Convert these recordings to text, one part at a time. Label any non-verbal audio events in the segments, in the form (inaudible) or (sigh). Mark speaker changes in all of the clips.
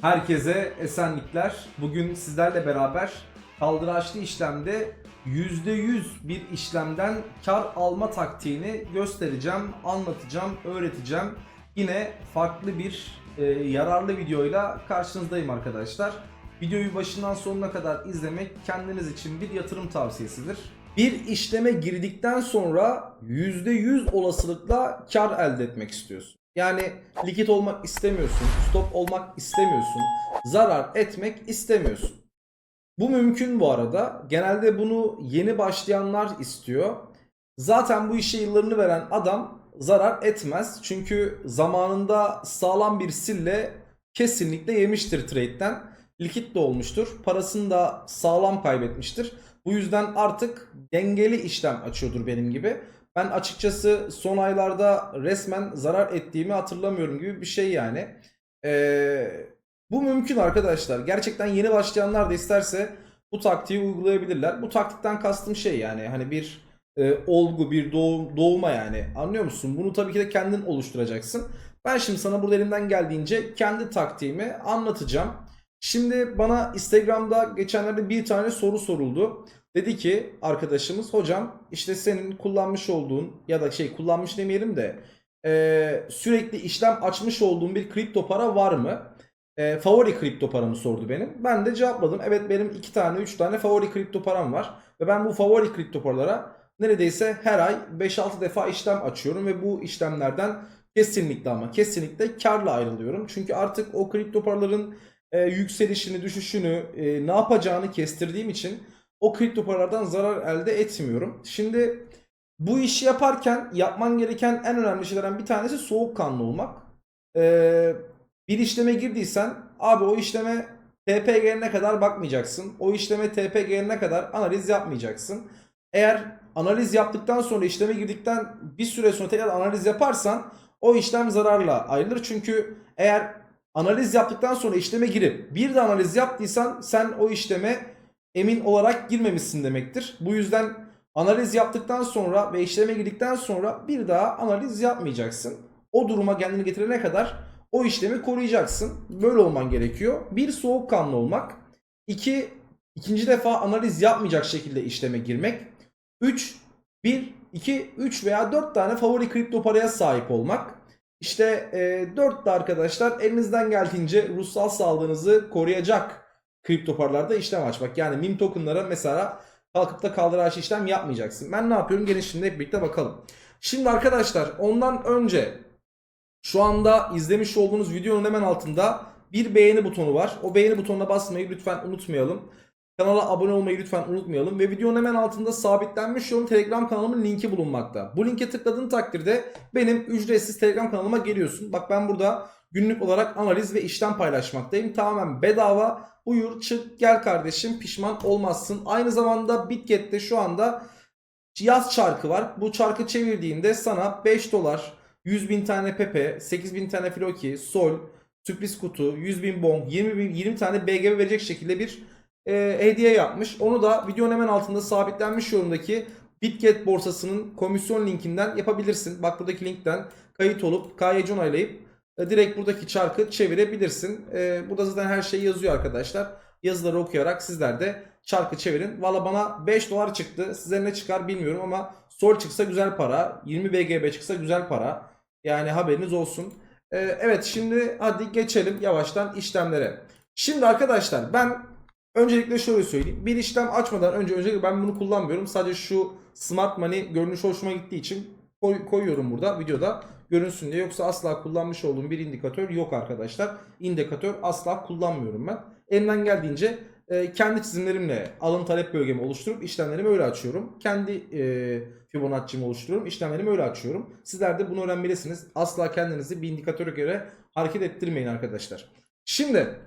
Speaker 1: Herkese esenlikler. Bugün sizlerle beraber kaldıraçlı işlemde %100 bir işlemden kar alma taktiğini göstereceğim, anlatacağım, öğreteceğim. Yine farklı bir e, yararlı videoyla karşınızdayım arkadaşlar. Videoyu başından sonuna kadar izlemek kendiniz için bir yatırım tavsiyesidir. Bir işleme girdikten sonra %100 olasılıkla kar elde etmek istiyorsun. Yani likit olmak istemiyorsun, stop olmak istemiyorsun, zarar etmek istemiyorsun. Bu mümkün bu arada. Genelde bunu yeni başlayanlar istiyor. Zaten bu işe yıllarını veren adam zarar etmez. Çünkü zamanında sağlam bir sille kesinlikle yemiştir trade'den. Likit de olmuştur. Parasını da sağlam kaybetmiştir. Bu yüzden artık dengeli işlem açıyordur benim gibi. Ben açıkçası son aylarda resmen zarar ettiğimi hatırlamıyorum gibi bir şey yani. Ee, bu mümkün arkadaşlar. Gerçekten yeni başlayanlar da isterse bu taktiği uygulayabilirler. Bu taktikten kastım şey yani hani bir e, olgu, bir doğum, doğuma yani. Anlıyor musun? Bunu tabii ki de kendin oluşturacaksın. Ben şimdi sana burada elimden geldiğince kendi taktiğimi anlatacağım. Şimdi bana Instagram'da geçenlerde bir tane soru soruldu. Dedi ki arkadaşımız hocam işte senin kullanmış olduğun ya da şey kullanmış demeyelim de e, sürekli işlem açmış olduğun bir kripto para var mı? E, favori kripto paramı sordu benim. Ben de cevapladım. Evet benim iki tane üç tane favori kripto param var. Ve ben bu favori kripto paralara neredeyse her ay 5-6 defa işlem açıyorum. Ve bu işlemlerden kesinlikle ama kesinlikle karla ayrılıyorum. Çünkü artık o kripto paraların e, yükselişini, düşüşünü, e, ne yapacağını kestirdiğim için o kripto paralardan zarar elde etmiyorum. Şimdi bu işi yaparken yapman gereken en önemli şeylerden bir tanesi soğukkanlı olmak. Ee, bir işleme girdiysen abi o işleme TP gelene kadar bakmayacaksın. O işleme TP gelene kadar analiz yapmayacaksın. Eğer analiz yaptıktan sonra işleme girdikten bir süre sonra tekrar analiz yaparsan o işlem zararla ayrılır. Çünkü eğer analiz yaptıktan sonra işleme girip bir de analiz yaptıysan sen o işleme emin olarak girmemişsin demektir. Bu yüzden analiz yaptıktan sonra ve işleme girdikten sonra bir daha analiz yapmayacaksın. O duruma kendini getirene kadar o işlemi koruyacaksın. Böyle olman gerekiyor. Bir soğukkanlı olmak. iki ikinci defa analiz yapmayacak şekilde işleme girmek. 3 1 2 3 veya 4 tane favori kripto paraya sahip olmak. İşte e, 4 de arkadaşlar elinizden geldiğince ruhsal sağlığınızı koruyacak kripto paralarda işlem açmak. Yani meme tokenlara mesela kalkıp da kaldıraç işlem yapmayacaksın. Ben ne yapıyorum? Gelin şimdi hep birlikte bakalım. Şimdi arkadaşlar ondan önce şu anda izlemiş olduğunuz videonun hemen altında bir beğeni butonu var. O beğeni butonuna basmayı lütfen unutmayalım. Kanala abone olmayı lütfen unutmayalım. Ve videonun hemen altında sabitlenmiş olan Telegram kanalımın linki bulunmakta. Bu linke tıkladığın takdirde benim ücretsiz Telegram kanalıma geliyorsun. Bak ben burada günlük olarak analiz ve işlem paylaşmaktayım. Tamamen bedava. Buyur çık gel kardeşim pişman olmazsın. Aynı zamanda Bitget'te şu anda yaz çarkı var. Bu çarkı çevirdiğinde sana 5 dolar, 100 bin tane Pepe, 8 bin tane Floki, Sol, sürpriz kutu, 100 bin bon, 20 bin, 20 tane BGB verecek şekilde bir e, hediye yapmış. Onu da videonun hemen altında sabitlenmiş yorumdaki Bitget borsasının komisyon linkinden yapabilirsin. Bak buradaki linkten kayıt olup KYC onaylayıp direkt buradaki çarkı çevirebilirsin. E, burada zaten her şey yazıyor arkadaşlar. Yazıları okuyarak sizler de çarkı çevirin. Valla bana 5 dolar çıktı. Size ne çıkar bilmiyorum ama sol çıksa güzel para. 20 BGB çıksa güzel para. Yani haberiniz olsun. E, evet şimdi hadi geçelim yavaştan işlemlere. Şimdi arkadaşlar ben öncelikle şöyle söyleyeyim. Bir işlem açmadan önce öncelikle ben bunu kullanmıyorum. Sadece şu Smart Money görünüş hoşuma gittiği için koy- koyuyorum burada videoda görünsün diye. Yoksa asla kullanmış olduğum bir indikatör yok arkadaşlar. İndikatör asla kullanmıyorum ben. Elimden geldiğince e, kendi çizimlerimle alım talep bölgemi oluşturup işlemlerimi öyle açıyorum. Kendi e, Fibonacci'mi oluşturuyorum. İşlemlerimi öyle açıyorum. Sizler de bunu öğrenmelisiniz. Asla kendinizi bir indikatöre göre hareket ettirmeyin arkadaşlar. Şimdi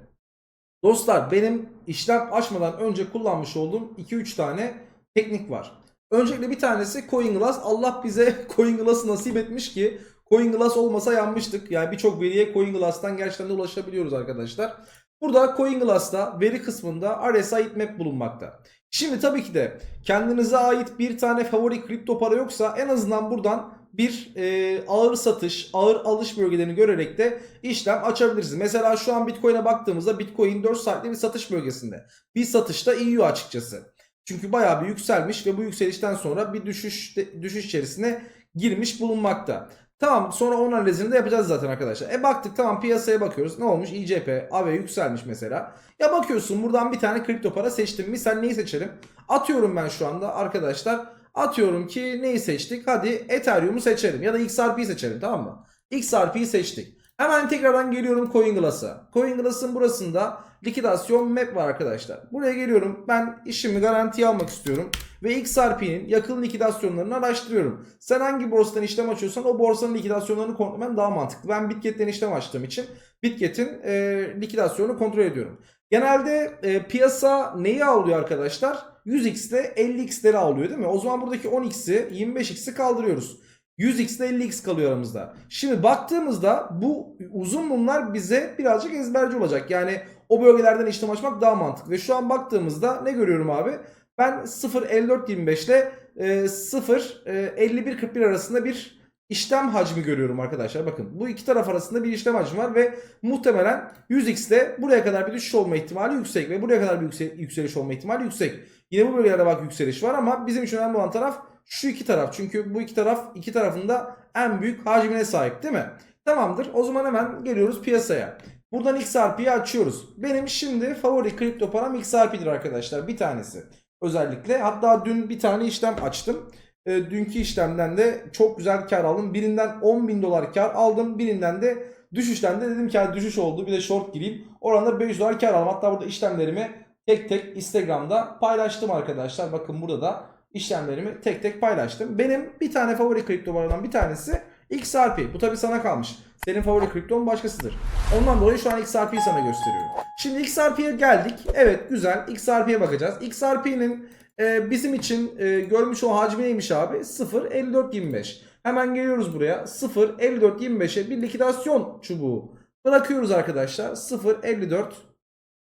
Speaker 1: dostlar benim işlem açmadan önce kullanmış olduğum 2-3 tane teknik var. Öncelikle bir tanesi CoinGlass. Allah bize (laughs) CoinGlass'ı nasip etmiş ki CoinGlass olmasa yanmıştık. Yani birçok veriye CoinGlass'tan gerçekten de ulaşabiliyoruz arkadaşlar. Burada CoinGlass'ta veri kısmında RSI heatmap bulunmakta. Şimdi tabii ki de kendinize ait bir tane favori kripto para yoksa en azından buradan bir e, ağır satış, ağır alış bölgelerini görerek de işlem açabilirsiniz. Mesela şu an Bitcoin'e baktığımızda Bitcoin 4 saatlik bir satış bölgesinde. Bir satışta iyi açıkçası. Çünkü bayağı bir yükselmiş ve bu yükselişten sonra bir düşüş düşüş içerisine girmiş bulunmakta. Tamam sonra onun analizini de yapacağız zaten arkadaşlar. E baktık tamam piyasaya bakıyoruz. Ne olmuş? ICP, AV yükselmiş mesela. Ya bakıyorsun buradan bir tane kripto para seçtim. Misal neyi seçelim? Atıyorum ben şu anda arkadaşlar. Atıyorum ki neyi seçtik? Hadi Ethereum'u seçelim ya da XRP'yi seçelim tamam mı? XRP'yi seçtik. Hemen tekrardan geliyorum CoinGlass'a. CoinGlass'ın burasında likidasyon map var arkadaşlar. Buraya geliyorum. Ben işimi garantiye almak istiyorum. Ve XRP'nin yakın likidasyonlarını araştırıyorum. Sen hangi borsadan işlem açıyorsan o borsanın likidasyonlarını kontrol daha mantıklı. Ben Bitget'ten işlem açtığım için Bitget'in e, likidasyonunu kontrol ediyorum. Genelde e, piyasa neyi alıyor arkadaşlar? 100x ile 50x'leri alıyor değil mi? O zaman buradaki 10x'i 25x'i kaldırıyoruz. 100x ile 50x kalıyor aramızda. Şimdi baktığımızda bu uzun mumlar bize birazcık ezberci olacak. Yani o bölgelerden işlem açmak daha mantıklı. Ve şu an baktığımızda ne görüyorum abi? Ben 0.54.25 ile e, 0.51.41 arasında bir işlem hacmi görüyorum arkadaşlar. Bakın bu iki taraf arasında bir işlem hacmi var ve muhtemelen 100x'te buraya kadar bir düşüş olma ihtimali yüksek ve buraya kadar bir yüksel- yükseliş olma ihtimali yüksek. Yine bu bölgelerde bak yükseliş var ama bizim için önemli olan taraf şu iki taraf. Çünkü bu iki taraf iki tarafında en büyük hacmine sahip değil mi? Tamamdır. O zaman hemen geliyoruz piyasaya. Buradan XRP'yi açıyoruz. Benim şimdi favori kripto param XRP'dir arkadaşlar. Bir tanesi. Özellikle. Hatta dün bir tane işlem açtım. E, dünkü işlemden de çok güzel kar aldım. Birinden 10 bin dolar kar aldım. Birinden de düşüşten de dedim ki "Hadi düşüş oldu bir de short gireyim. Oranda 5 dolar kar aldım. Hatta burada işlemlerimi tek tek Instagram'da paylaştım arkadaşlar. Bakın burada da işlemlerimi tek tek paylaştım. Benim bir tane favori kripto varından bir tanesi XRP. Bu tabi sana kalmış. Senin favori kripton başkasıdır. Ondan dolayı şu an XRP'yi sana gösteriyorum. Şimdi XRP'ye geldik. Evet güzel. XRP'ye bakacağız. XRP'nin e, bizim için e, görmüş o hacmi neymiş abi? 0.5425. Hemen geliyoruz buraya. 0.5425'e bir likidasyon çubuğu bırakıyoruz arkadaşlar. 0.54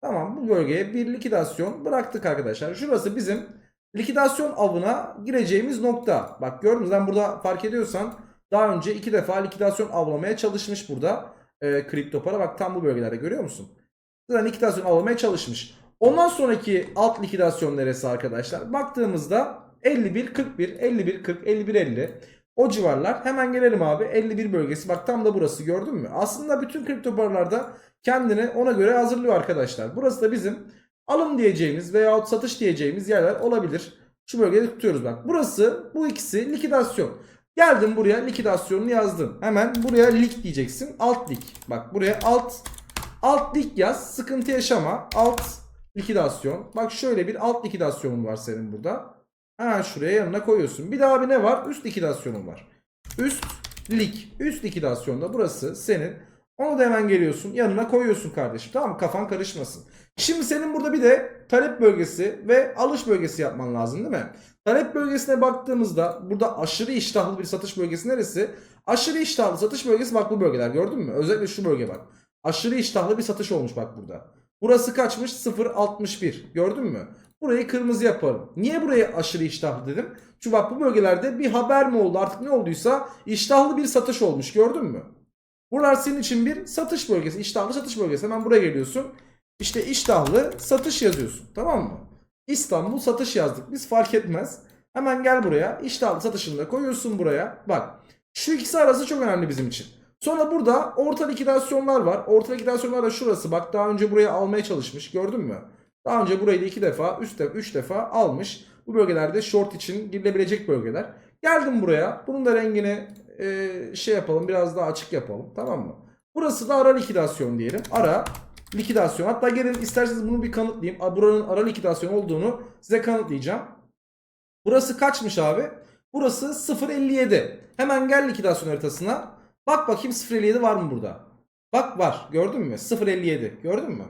Speaker 1: Tamam bu bölgeye bir likidasyon bıraktık arkadaşlar. Şurası bizim likidasyon avına gireceğimiz nokta. Bak gördünüz ben burada fark ediyorsan daha önce iki defa likidasyon avlamaya çalışmış burada e, kripto para. Bak tam bu bölgelerde görüyor musun? Zaten likidasyon avlamaya çalışmış. Ondan sonraki alt likidasyon neresi arkadaşlar? Baktığımızda 51 41 51 40 51 50 o civarlar. Hemen gelelim abi 51 bölgesi. Bak tam da burası gördün mü? Aslında bütün kripto paralarda kendini ona göre hazırlıyor arkadaşlar. Burası da bizim alım diyeceğimiz veyahut satış diyeceğimiz yerler olabilir. Şu bölgede tutuyoruz bak. Burası bu ikisi likidasyon. Geldim buraya likidasyonunu yazdım. Hemen buraya lik diyeceksin. Alt lik. Bak buraya alt alt lik yaz. Sıkıntı yaşama. Alt likidasyon. Bak şöyle bir alt likidasyonun var senin burada. Hemen şuraya yanına koyuyorsun. Bir daha bir ne var? Üst likidasyonun var. Üst lik. Üst likidasyonda burası senin. Onu da hemen geliyorsun. Yanına koyuyorsun kardeşim. Tamam mı? Kafan karışmasın. Şimdi senin burada bir de talep bölgesi ve alış bölgesi yapman lazım değil mi? Talep bölgesine baktığımızda burada aşırı iştahlı bir satış bölgesi neresi? Aşırı iştahlı satış bölgesi bak bu bölgeler gördün mü? Özellikle şu bölge bak. Aşırı iştahlı bir satış olmuş bak burada. Burası kaçmış? 0.61. Gördün mü? Burayı kırmızı yapalım. Niye buraya aşırı iştahlı dedim? Çünkü bak bu bölgelerde bir haber mi oldu artık ne olduysa iştahlı bir satış olmuş gördün mü? Buralar senin için bir satış bölgesi. iştahlı satış bölgesi. Hemen buraya geliyorsun. İşte iştahlı satış yazıyorsun. Tamam mı? İstanbul satış yazdık. Biz fark etmez. Hemen gel buraya. İştahlı satışını da koyuyorsun buraya. Bak. Şu ikisi arası çok önemli bizim için. Sonra burada orta likidasyonlar var. Orta likidasyonlar da şurası. Bak daha önce buraya almaya çalışmış. Gördün mü? Daha önce burayı da iki defa, üç defa, üç defa almış. Bu bölgelerde short için girilebilecek bölgeler. Geldim buraya. Bunun da rengini e, şey yapalım. Biraz daha açık yapalım. Tamam mı? Burası da ara likidasyon diyelim. Ara likidasyon. Hatta gelin isterseniz bunu bir kanıtlayayım. Buranın ara likidasyon olduğunu size kanıtlayacağım. Burası kaçmış abi? Burası 0.57. Hemen gel likidasyon haritasına. Bak bakayım 0.57 var mı burada? Bak var. Gördün mü? 0.57. Gördün mü?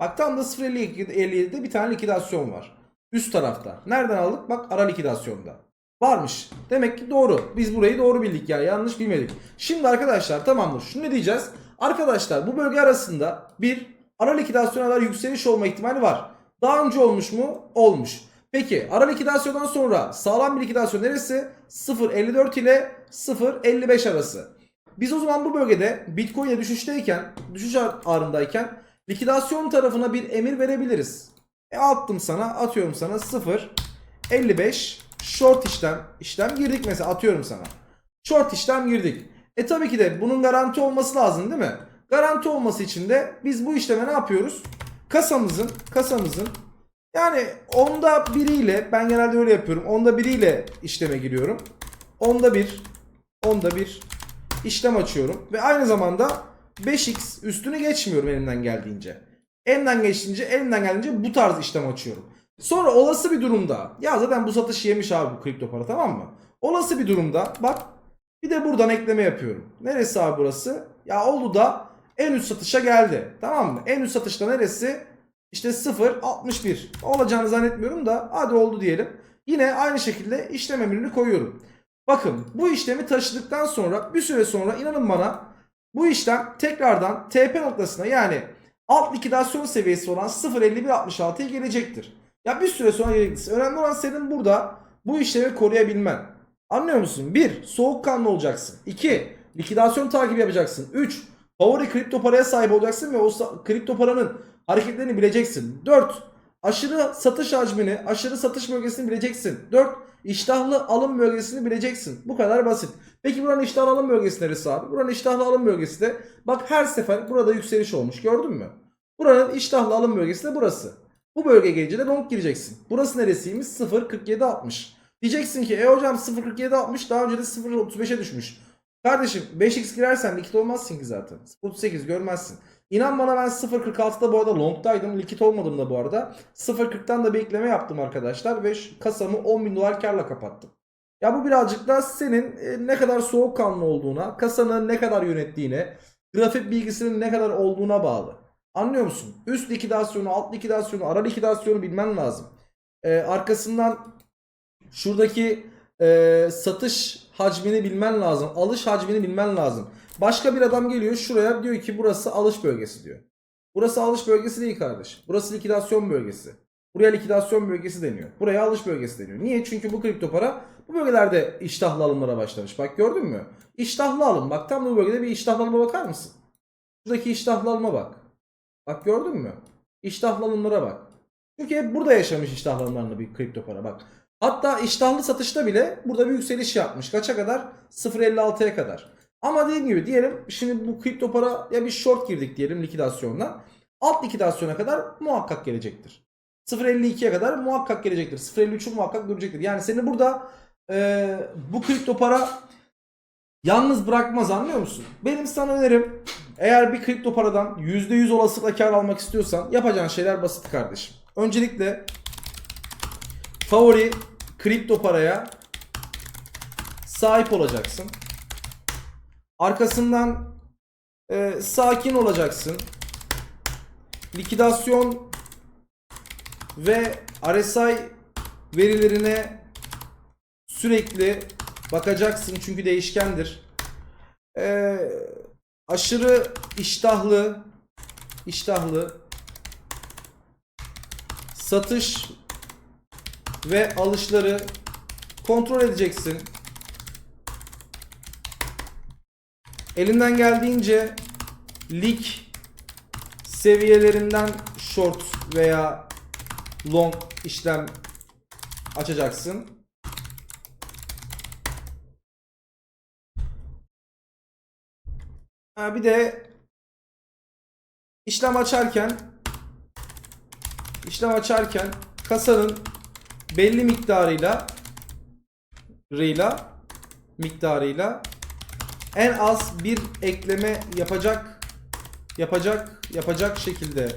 Speaker 1: Bak tam da 0.57'de bir tane likidasyon var. Üst tarafta. Nereden aldık? Bak ara likidasyonda. Varmış. Demek ki doğru. Biz burayı doğru bildik yani yanlış bilmedik. Şimdi arkadaşlar tamamdır. Şunu ne diyeceğiz? Arkadaşlar bu bölge arasında bir ara likidasyon kadar yükseliş olma ihtimali var. Daha önce olmuş mu? Olmuş. Peki ara likidasyondan sonra sağlam bir likidasyon neresi? 0.54 ile 0.55 arası. Biz o zaman bu bölgede Bitcoin'e düşüşteyken, düşüş ağrındayken likidasyon tarafına bir emir verebiliriz. E attım sana, atıyorum sana 0.55 short işlem işlem girdik mesela atıyorum sana. Short işlem girdik. E tabii ki de bunun garanti olması lazım değil mi? Garanti olması için de biz bu işleme ne yapıyoruz? Kasamızın kasamızın yani onda biriyle ben genelde öyle yapıyorum. Onda biriyle işleme giriyorum. Onda bir onda bir işlem açıyorum ve aynı zamanda 5x üstünü geçmiyorum elimden geldiğince. Elimden geçtiğince elimden geldiğince bu tarz işlem açıyorum. Sonra olası bir durumda ya zaten bu satış yemiş abi bu kripto para tamam mı? Olası bir durumda bak bir de buradan ekleme yapıyorum. Neresi abi burası? Ya oldu da en üst satışa geldi. Tamam mı? En üst satışta neresi? İşte 0.61. Olacağını zannetmiyorum da hadi oldu diyelim. Yine aynı şekilde işlem emrini koyuyorum. Bakın bu işlemi taşıdıktan sonra bir süre sonra inanın bana bu işlem tekrardan TP noktasına yani alt likidasyon seviyesi olan 0.51.66'ya gelecektir. Ya bir süre sonra gelecektir. Önemli olan senin burada bu işlemi koruyabilmen. Anlıyor musun? 1. Soğukkanlı olacaksın. 2. Likidasyon takibi yapacaksın. 3. Favori kripto paraya sahip olacaksın ve o kripto paranın hareketlerini bileceksin. 4. Aşırı satış hacmini, aşırı satış bölgesini bileceksin. 4. İştahlı alım bölgesini bileceksin. Bu kadar basit. Peki buranın iştahlı alım bölgesi neresi abi? Buranın iştahlı alım bölgesi de bak her sefer burada yükseliş olmuş. Gördün mü? Buranın iştahlı alım bölgesi de burası. Bu bölge gelince de long gireceksin. Burası neresiymiş? 0.4760. Diyeceksin ki e hocam 0.4760 daha önce de 0.35'e düşmüş. Kardeşim 5x girersen likit olmazsın ki zaten. 0.38 görmezsin. İnan bana ben 0.46'da bu arada longdaydım. Likit olmadım da bu arada. 0.40'tan da bir ekleme yaptım arkadaşlar. Ve kasamı 10 bin dolar karla kapattım. Ya bu birazcık da senin e, ne kadar soğukkanlı olduğuna, kasanı ne kadar yönettiğine, grafik bilgisinin ne kadar olduğuna bağlı. Anlıyor musun? Üst likidasyonu, alt likidasyonu, ara likidasyonu bilmen lazım. Ee, arkasından şuradaki e, satış hacmini bilmen lazım. Alış hacmini bilmen lazım. Başka bir adam geliyor şuraya diyor ki burası alış bölgesi diyor. Burası alış bölgesi değil kardeş. Burası likidasyon bölgesi. Buraya likidasyon bölgesi deniyor. Buraya alış bölgesi deniyor. Niye? Çünkü bu kripto para bu bölgelerde iştahlı alımlara başlamış. Bak gördün mü? İştahlı alım. Bak tam bu bölgede bir iştahlı alıma bakar mısın? Şuradaki iştahlı alıma bak. Bak gördün mü? İştahlı alımlara bak. Çünkü hep burada yaşamış iştahlı alımlarında bir kripto para bak. Hatta iştahlı satışta bile burada bir yükseliş yapmış. Kaça kadar? 0.56'ya kadar. Ama dediğim gibi diyelim şimdi bu kripto para ya bir short girdik diyelim likidasyonla. Alt likidasyona kadar muhakkak gelecektir. 0.52'ye kadar muhakkak gelecektir. 0.53'ü muhakkak görecektir. Yani seni burada e, bu kripto para yalnız bırakmaz anlıyor musun? Benim sana önerim eğer bir kripto paradan %100 olasılıkla kar almak istiyorsan yapacağın şeyler basit kardeşim. Öncelikle favori kripto paraya sahip olacaksın. Arkasından e, sakin olacaksın. Likidasyon ve RSI verilerine sürekli bakacaksın çünkü değişkendir. E, aşırı iştahlı iştahlı satış ve alışları kontrol edeceksin. Elinden geldiğince lig seviyelerinden short veya long işlem açacaksın. Ha, bir de işlem açarken işlem açarken kasanın belli miktarıyla rıyla miktarıyla en az bir ekleme yapacak yapacak yapacak şekilde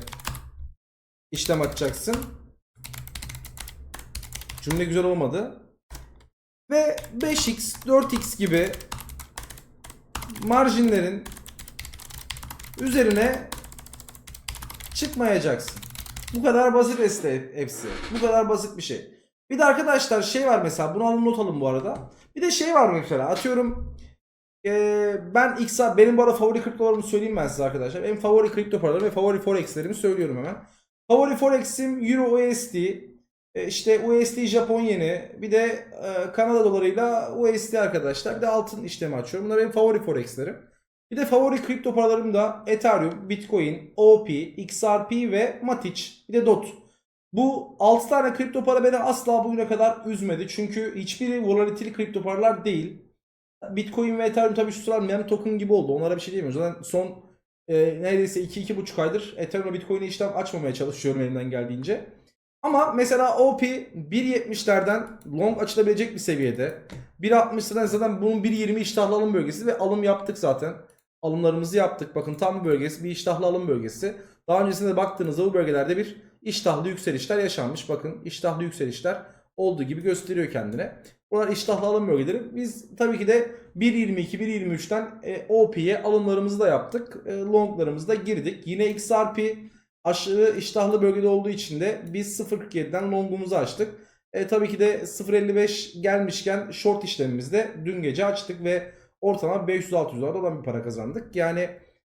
Speaker 1: işlem açacaksın. Cümle güzel olmadı. Ve 5x, 4x gibi marjinlerin üzerine çıkmayacaksın. Bu kadar basit hepsi. Bu kadar basit bir şey. Bir de arkadaşlar şey var mesela bunu alın not alın bu arada. Bir de şey var mesela atıyorum ee, ben X benim bu arada favori kriptolarımı söyleyeyim ben size arkadaşlar. Benim favori kripto paralarım ve favori forex'lerimi söylüyorum hemen. Favori forex'im Euro USD, E, işte USD Japon yeni, bir de Kanada dolarıyla USD arkadaşlar. Bir de altın işlemi açıyorum. Bunlar benim favori forexlerim. Bir de favori kripto paralarım da Ethereum, Bitcoin, OP, XRP ve Matic. Bir de DOT. Bu 6 tane kripto para beni asla bugüne kadar üzmedi. Çünkü hiçbiri volatility kripto paralar değil. Bitcoin ve Ethereum tabii şu sıralar meme token gibi oldu. Onlara bir şey diyemiyoruz. Zaten son e, neredeyse 2-2,5 aydır Ethereum ve Bitcoin'e işlem açmamaya çalışıyorum elimden geldiğince. Ama mesela OP 1.70'lerden long açılabilecek bir seviyede. 1.60'dan zaten bunun 1.20 iştahlı alım bölgesi ve alım yaptık zaten. Alımlarımızı yaptık. Bakın tam bu bölgesi bir iştahlı alım bölgesi. Daha öncesinde baktığınızda bu bölgelerde bir iştahlı yükselişler yaşanmış. Bakın iştahlı yükselişler olduğu gibi gösteriyor kendine. Bunlar iştahlı alım bölgeleri. Biz tabii ki de 1.22, 1.23'ten e, OP'ye alımlarımızı da yaptık. E, longlarımızı da girdik. Yine XRP aşırı iştahlı bölgede olduğu için de biz 0.47'den longumuzu açtık. E, tabii ki de 0.55 gelmişken short işlemimizde dün gece açtık ve ortalama 500-600 dolar olan bir para kazandık. Yani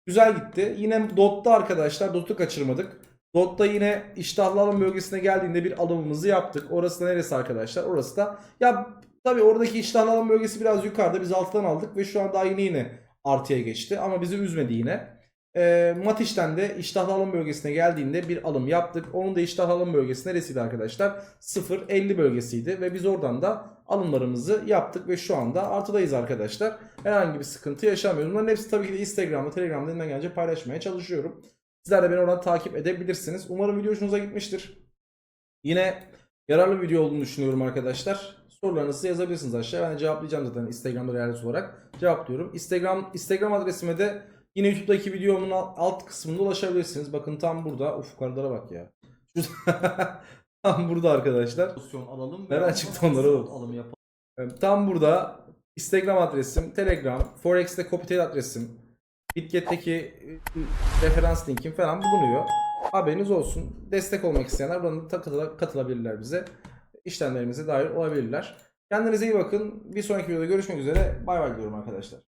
Speaker 1: güzel gitti. Yine DOT'ta arkadaşlar DOT'u kaçırmadık. DOT'ta yine iştahlı alım bölgesine geldiğinde bir alımımızı yaptık. Orası da neresi arkadaşlar? Orası da ya tabii oradaki iştahlı alım bölgesi biraz yukarıda. Biz alttan aldık ve şu an daha yine yine artıya geçti. Ama bizi üzmedi yine. E, Matiş'ten de iştahlı alım bölgesine geldiğinde bir alım yaptık. Onun da iştahlı alım bölgesi neresiydi arkadaşlar? 0.50 bölgesiydi ve biz oradan da alımlarımızı yaptık ve şu anda artıdayız arkadaşlar. Herhangi bir sıkıntı yaşamıyoruz. Bunların hepsi tabii ki de Instagram'da, Telegram'da elimden gelince paylaşmaya çalışıyorum. Sizler de beni oradan takip edebilirsiniz. Umarım video hoşunuza gitmiştir. Yine yararlı bir video olduğunu düşünüyorum arkadaşlar. Sorularınızı yazabilirsiniz aşağıya. Ben de cevaplayacağım zaten Instagram'da realist olarak cevaplıyorum. Instagram Instagram adresime de yine YouTube'daki videomun alt- kısmında ulaşabilirsiniz. Bakın tam burada. Uf yukarılara bak ya. (laughs) Tam burada arkadaşlar.
Speaker 2: pozisyon alalım.
Speaker 1: Nereden çıktı onlar oğlum?
Speaker 2: Alım yapalım.
Speaker 1: Evet, Tam burada Instagram adresim, Telegram, Forex'te Copytel adresim, Bitget'teki e, referans linkim falan bulunuyor. Haberiniz olsun. Destek olmak isteyenler buradan da katıla- katılabilirler bize. İşlemlerimize dahil olabilirler. Kendinize iyi bakın. Bir sonraki videoda görüşmek üzere. Bay bay diyorum arkadaşlar.